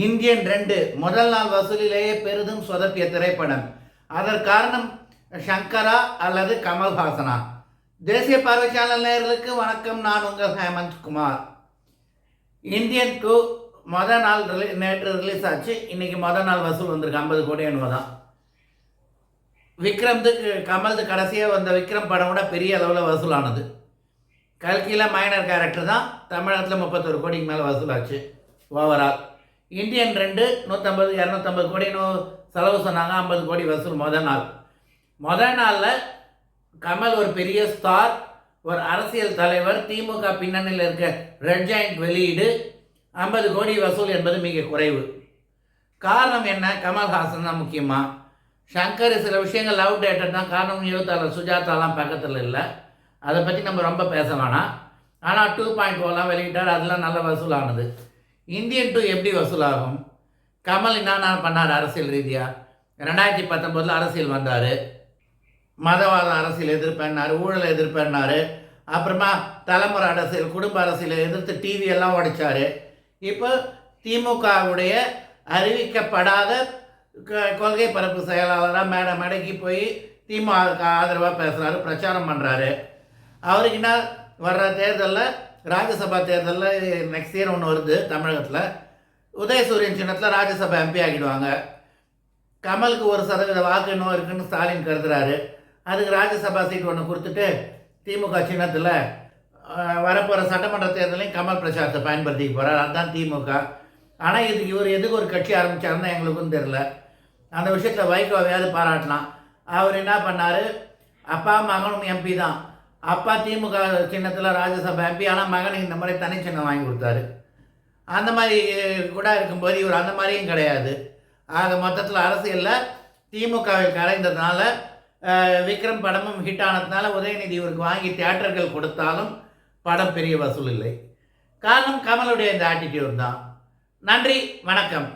Indian ரெண்டு முதல் நாள் வசூலிலேயே பெரிதும் சொதப்பிய திரைப்படம். அதற்கு காரணம் சங்கரா அல்லது கமல்ஹாசனா தேசிய பார்வை சேனல் நேயர்களுக்கு வணக்கம். நான் உங்கள் ஹேமந்த் குமார். இந்தியன் டூ மொதல் நாள் ரிலீ நேற்று ரிலீஸ் ஆச்சு. இன்னைக்கு மொதல் நாள் வசூல் வந்திருக்கு. ஐம்பது கோடி என்னவோ தான் விக்ரம்துக்கு கமல்து கடைசியாக வந்த விக்ரம் படம் கூட பெரிய அளவில் வசூலானது. கல்கியில் மைனர் கேரக்டர் தான். தமிழகத்தில் முப்பத்தொரு கோடிக்கு மேலே வசூலாச்சு. ஓவரால் இந்தியன் ரெண்டு நூற்றம்பது இரநூத்தம்பது கோடின்னு செலவு சொன்னாங்க. ஐம்பது கோடி வசூல் மொதல் நாள். முதல் நாளில் கமல் ஒரு பெரிய ஸ்டார் ஒரு அரசியல் தலைவர் திமுக பின்னணியில் இருக்க ரெட் ஜாயிண்ட் வெளியீடு. ஐம்பது கோடி வசூல் என்பது மிக குறைவு. காரணம் என்ன? கமல்ஹாசன் தான் முக்கியமாக சங்கர் சில விஷயங்கள் லவ் டேட்டர் தான். காரணம் எழுத்தாளர் சுஜாதாலாம் பக்கத்தில் இல்லை. அதை பற்றி நம்ம ரொம்ப பேச வேணாம். ஆனால் oh டூ பாயிண்ட் ஓலாம் வெளியிட்டார். அதெல்லாம் நல்ல வசூலானது. இந்தியன் டூ எப்படி வசூலாகும்? கமல் என்னென்ன பண்ணார் அரசியல் ரீதியாக ரெண்டாயிரத்தி பத்தொம்போதில் அரசியல் வந்தார். மதவாத அரசியல் எதிர்ப்பேன்னார் ஊழல் எதிர்ப்பேன்னாரு. அப்புறமா தலைமுறை அரசியல் குடும்ப அரசியலை எதிர்த்து டிவி எல்லாம் உடைச்சார் இப்போ திமுகவுடைய அறிவிக்கப்படாத க- கொள்கை பரப்பு செயலாளராக மேடை மேடைக்கு போய் திமுக ஆதரவாக பேசுகிறாரு பிரச்சாரம் பண்ணுறாரு அவருக்கு என்ன வர்ற தேர்தலில் ராஜ்யசபா தேர்தலில் நெக்ஸ்ட் இயர் ஒன்று வருது தமிழகத்தில். உதயசூரியன் சின்னத்தில் ராஜ்யசபா எம்பி ஆகிடுவாங்க கமலுக்கு ஒரு சதவீத வாக்கு இன்னும் இருக்குன்னு ஸ்டாலின் கருதுறாரு. அதுக்கு ராஜ்யசபா சீட் ஒன்று கொடுத்துட்டு திமுக சின்னத்தில் வரப்போகிற சட்டமன்ற தேர்தலையும் கமல் பிரச்சாரத்தை பயன்படுத்திக்க போகிறார் அதுதான் திமுக. ஆனால் இதுக்கு இவர் எதுக்கு ஒரு கட்சி ஆரம்பித்தாருன்னு எங்களுக்கும் தெரில அந்த விஷயத்தில் வைகோவையாவது பாராட்டலாம். அவர் என்ன பண்ணார்? அப்பா மகனும் எம்பி தான். அப்பா திமுக சின்னத்தில் ராஜ்யசபா எம்பி ஆனால் மகனுக்கு இந்த மாதிரி தனி சின்னம் வாங்கி கொடுத்தாரு. அந்த மாதிரி கூட இருக்கும்போது இவர் அந்த மாதிரியும் கிடையாது. ஆக மொத்தத்தில் அரசியலில் திமுகவில் கலைந்ததுனால விக்ரம் படமும் ஹிட் ஆனதுனால உதயநிதி இவருக்கு வாங்கி தியேட்டர்கள் கொடுத்தாலும் படம் பெரிய வசூல் இல்லை. காரணம் கமலுடைய இந்த ஆட்டிடியூட் தான். நன்றி வணக்கம்.